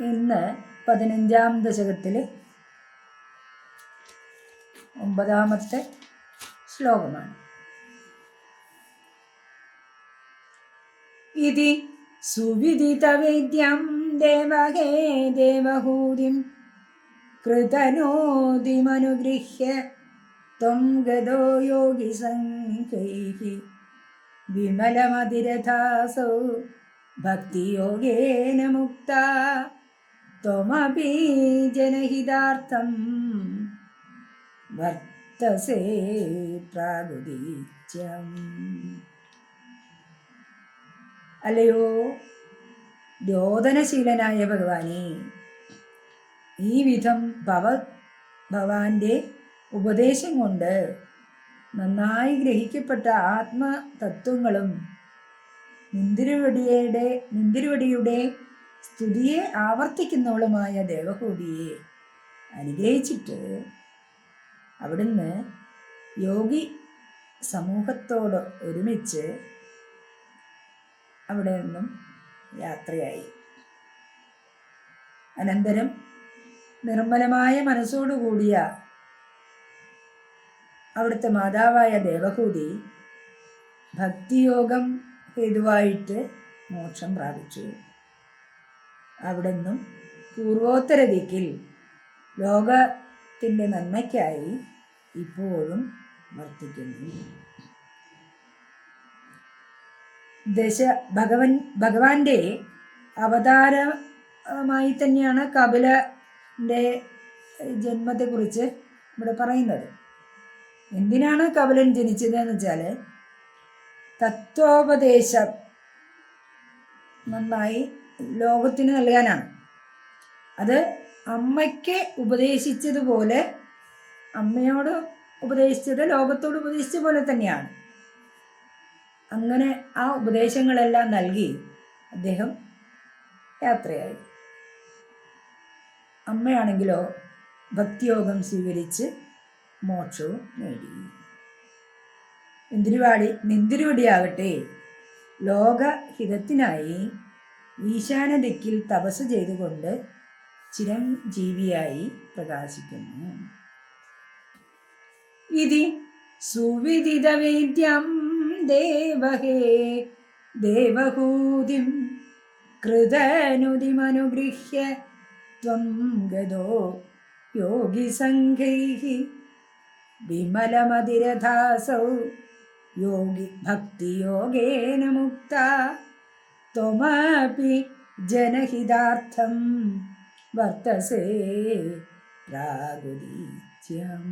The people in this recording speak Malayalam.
ഇന്ന് പതിനഞ്ചാം ദശകത്തിൽ ഒമ്പതാമത്തെ ശ്ലോകമാണ്. ഇതി സുവിദിത വൈദ്യം ദേവഹേ ദേവഹൂതിം കൃതനോതിമനുഗൃഹ്യ ത്വം ഗതോ യോഗി യോഗിസംഖൈः വിമലമതിരഥാസൗ ഭക്തിയോഗേന മുക്ത ത്വമപി ജനഹിതാർത്ഥം വർത്തസേ പ്രാഗുദീച്യം അല്ലയോ ദ്യോതനശീലനായ ഭഗവാനെ ഈ വിധം ഭവ ഭവാന്റെ ഉപദേശം കൊണ്ട് നന്നായി ഗ്രഹിക്കപ്പെട്ട ആത്മതത്വങ്ങളും നിന്തിരുവടിയുടെ നിന്തിരുവടിയുടെ സ്തുതിയെ ആവർത്തിക്കുന്നവളുമായ ദേവഹൂതിയെ അനുഗ്രഹിച്ചിട്ട് അവിടുന്ന് യോഗി സമൂഹത്തോട് ഒരുമിച്ച് അവിടെ നിന്നും യാത്രയായി. അനന്തരം നിർമ്മലമായ മനസ്സോടുകൂടിയ അവിടുത്തെ മാതാവായ ദേവഹൂതി ഭക്തിയോഗം ഹേതുവായിട്ട് മോക്ഷം പ്രാപിച്ചു. അവിടെ നിന്നും പൂർവോത്തര ദിക്കിൽ ലോകത്തിന്റെ നന്മയ്ക്കായി ഇപ്പോഴും വർത്തിക്കുന്നു. ദശ ഭഗവൻ ഭഗവാന്റെ അവതാരമായി തന്നെയാണ് കപിലന്റെ ജന്മത്തെക്കുറിച്ച് ഇവിടെ പറയുന്നത്. എന്തിനാണ് കപിലൻ ജനിച്ചത് എന്ന് വെച്ചാൽ തത്വോപദേശം നന്നായി ലോകത്തിന് നൽകാനാണ്. അത് അമ്മയ്ക്ക് ഉപദേശിച്ചതുപോലെ അമ്മയോട് ഉപദേശിച്ചത് ലോകത്തോട് ഉപദേശിച്ച പോലെ തന്നെയാണ്. അങ്ങനെ ആ ഉപദേശങ്ങളെല്ലാം നൽകി അദ്ദേഹം യാത്രയായി. അമ്മയാണെങ്കിലോ ഭക്തിയോഗം സ്വീകരിച്ച് മോക്ഷവും നേടി. നിന്തിരുവാടി നിന്തിരുവടിയാകട്ടെ ലോകഹിതത്തിനായി ഈശാന ദിക്കിൽ തപസ് ചെയ്തുകൊണ്ട് ചിരഞ്ജീവിയായി പ്രകാശിക്കുന്നു. ഇതി സുവിദിതവേദ്യം ദേവഹേ ദേവഹൂതിം കൃതനുതിമനുഗൃഹ്യ ത്വം ഗതോ യോഗിസംഘൈः വിമലമതിരഥാസൗ യോഗി ഭക്തിയോഗേന മുക്ത ത്വമപി ജനഹിതാർത്ഥം വർത്തസേ പ്രാഗുദീച്യം.